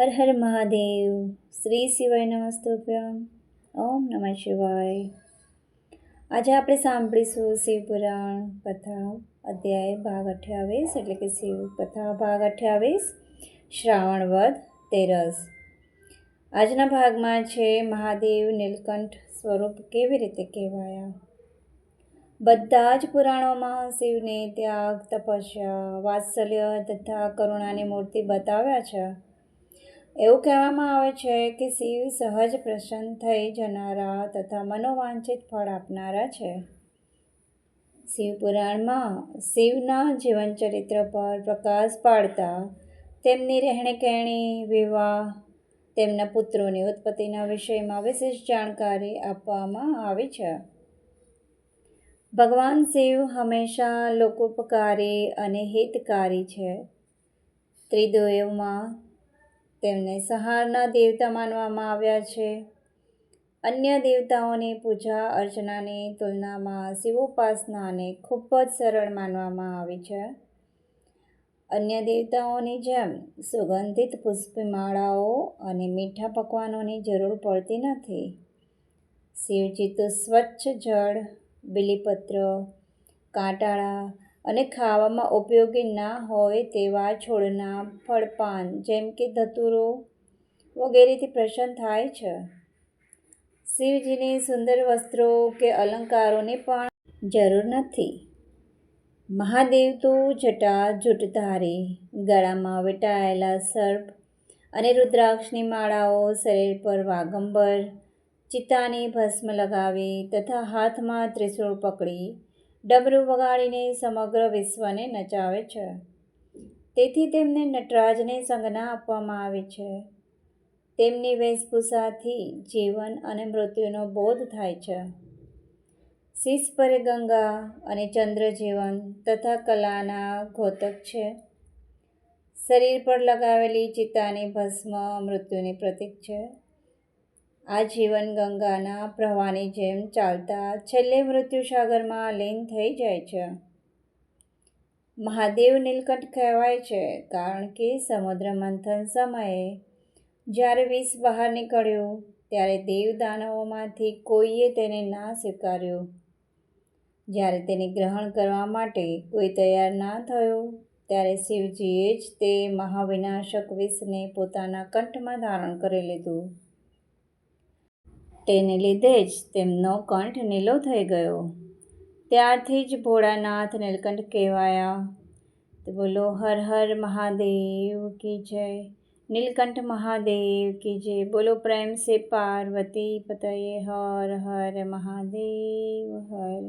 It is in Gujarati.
હર હર મહાદેવ. શ્રી શિવાય નમસ્તુભ્યમ ઓમ નમઃ શિવાય. આજે આપણે સાંભળીશું શિવપુરાણ કથા, અધ્યાય ભાગ અઠ્યાવીસ એટલે કે શિવ કથા ભાગ અઠ્યાવીસ, શ્રાવણ વધ તેરસ. આજના ભાગમાં છે મહાદેવ નીલકંઠ સ્વરૂપ કેવી રીતે કહેવાયા? બધા જ પુરાણોમાં શિવને ત્યાગ, તપસ્યા, વાત્સલ્ય તથા કરુણાની મૂર્તિ બતાવ્યા છે. એવું કહેવામાં આવે છે કે શિવ સહજ પ્રસન્ન થઈ જનારા તથા મનોવાંછિત ફળ આપનારા છે. શિવ પુરાણમાં શિવના જીવનચરિત્ર પર પ્રકાશ પાડતા તેમની રહેણીકહેણી, વિવાહ, તેમના પુત્રોની ઉત્પત્તિના વિષયમાં વિશેષ જાણકારી આપવામાં આવી છે. ભગવાન શિવ હંમેશા લોકોપકારી અને હિતકારી છે. ત્રિદેવમાં તેમને સહારના દેવતા માનવામાં આવ્યા છે. અન્ય દેવતાઓની પૂજા અર્ચનાની તુલનામાં શિવોપાસનાને ખૂબ જ સરળ માનવામાં આવી છે. અન્ય દેવતાઓની જેમ સુગંધિત પુષ્પમાળાઓ અને મીઠા પકવાનોની જરૂર પડતી નથી. શિવજી તો સ્વચ્છ જળ, બીલીપત્ર, કાંટાળા અને ખાવામાં ઉપયોગી ના હોય તેવા છોડના ફળપાન, જેમ કે ધતુરો વગેરેથી પ્રસન્ન થાય છે. શિવજીને સુંદર વસ્ત્રો કે અલંકારોની પણ જરૂર નથી. મહાદેવ તો જટા જૂટધારી ગળામાં વીંટાયેલા સર્પ અને રુદ્રાક્ષની માળાઓ શરીર પર વાગંબર, ચિત્તાની ભસ્મ લગાવી તથા હાથમાં ત્રિશૂળ પકડી ડબરું વગાડીને સમગ્ર વિશ્વને નચાવે છે. તેથી તેમને નટરાજને સંજ્ઞા આપવામાં આવી છે. તેમની વેશભૂષાથી જીવન અને મૃત્યુનો બોધ થાય છે. શીશ પર ગંગા અને ચંદ્ર જીવન તથા કલાના ઘોતક છે. શરીર પર લગાવેલી ચિત્તાની ભસ્મ મૃત્યુની પ્રતીક છે. આ જીવન ગંગાના પ્રવાહની જેમ ચાલતા છેલ્લે મૃત્યુસાગરમાં લીન થઈ જાય છે. મહાદેવ નીલકંઠ કહેવાય છે કારણ કે સમુદ્ર મંથન સમયે જ્યારે વિષ બહાર નીકળ્યું ત્યારે દેવ દાનવોમાંથી કોઈએ તેને ના સ્વીકાર્યું. જ્યારે તેને ગ્રહણ કરવા માટે કોઈ તૈયાર ના થયું ત્યારે શિવજીએ જ તે મહાવિનાશક વિષને પોતાના કંઠમાં ધારણ કરી લીધું. તેને લીધે જ તેમનો કંઠ નીલો થઈ ગયો. ત્યારથી જ ભોળાનાથ નીલકંઠ કહેવાયા. તો બોલો, હર હર મહાદેવ કી જય, નીલકંઠ મહાદેવ કી જય. બોલો, પ્રેમ સે પાર્વતી પતયે, હર હર મહાદેવ, હર